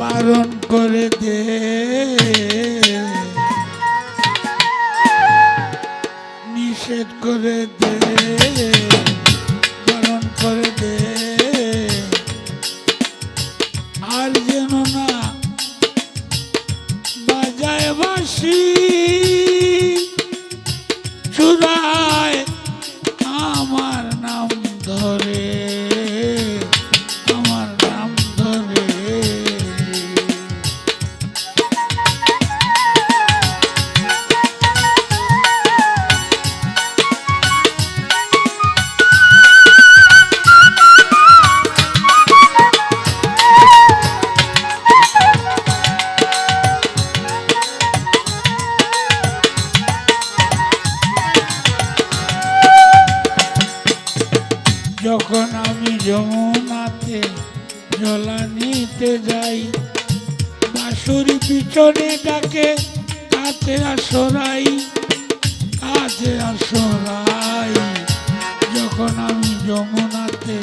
বারণ করে দে। নিষেধ করে দে। যমুনাতে জলা নিতে যাই। বাঁশুরি পিছনে ডাকে কাছে আসরাই কাছে আসরাই। যখন আমি যমুনাতে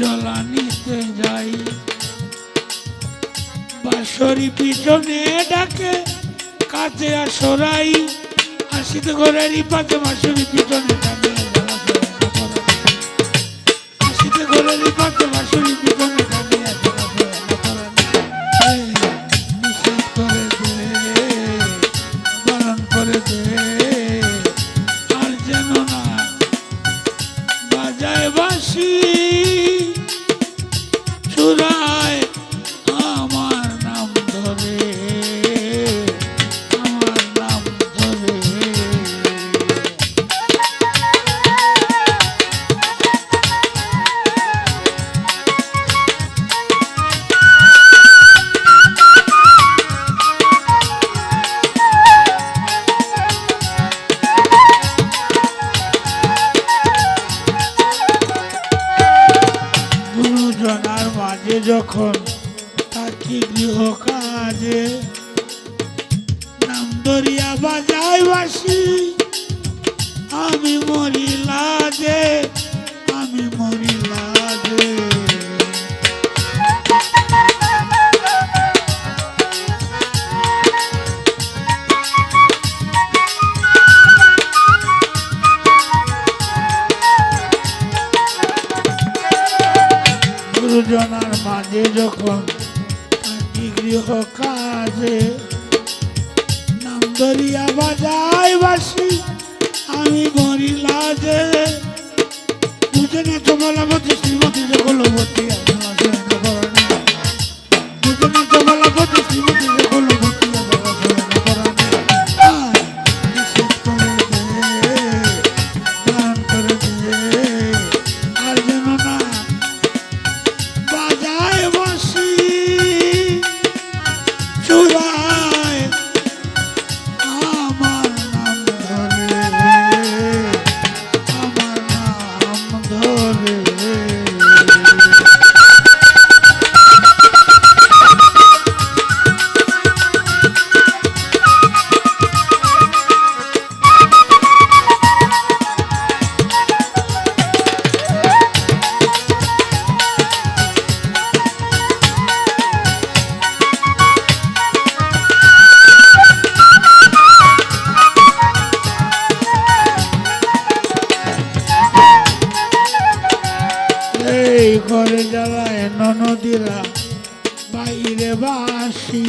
জলা নিতে যাই, বাঁশরি পিছনে ডাকে কাছে আসরাই। আসিতে ঘরেরই পাতে বাঁশরি পিছনে ডাকে। আর যেন না বাজায় বাসি যখন থাকি গৃহ কাজে নাম দরিয়া বাজায় বাসি গুরুজনার মাঝে যখন গৃহ কাজে নাম দরিয়া বাজাই বাসি, আমি মরিলা যে বুঝে না তো বলাবতী শ্রীমতী ঘরে জ্বালায় ননদীরা বাইরে বাসি।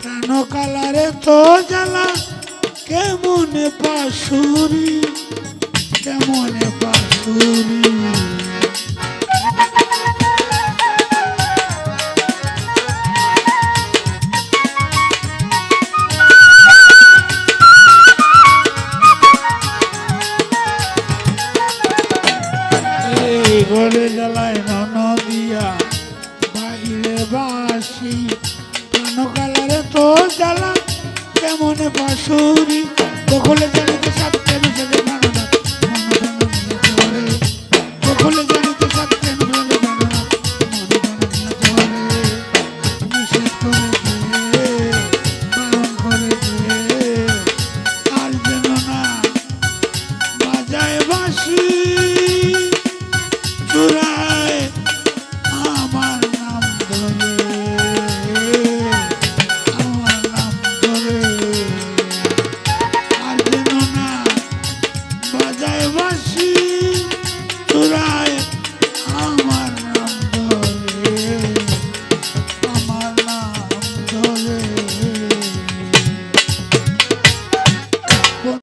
প্রাণ কালারে তো জ্বালা কেমন পাশুরি কেমন পাশুরি? কালারে তো জ্বালা কেমনে পাশুরি? দখলে জানিতে সাথে মিশে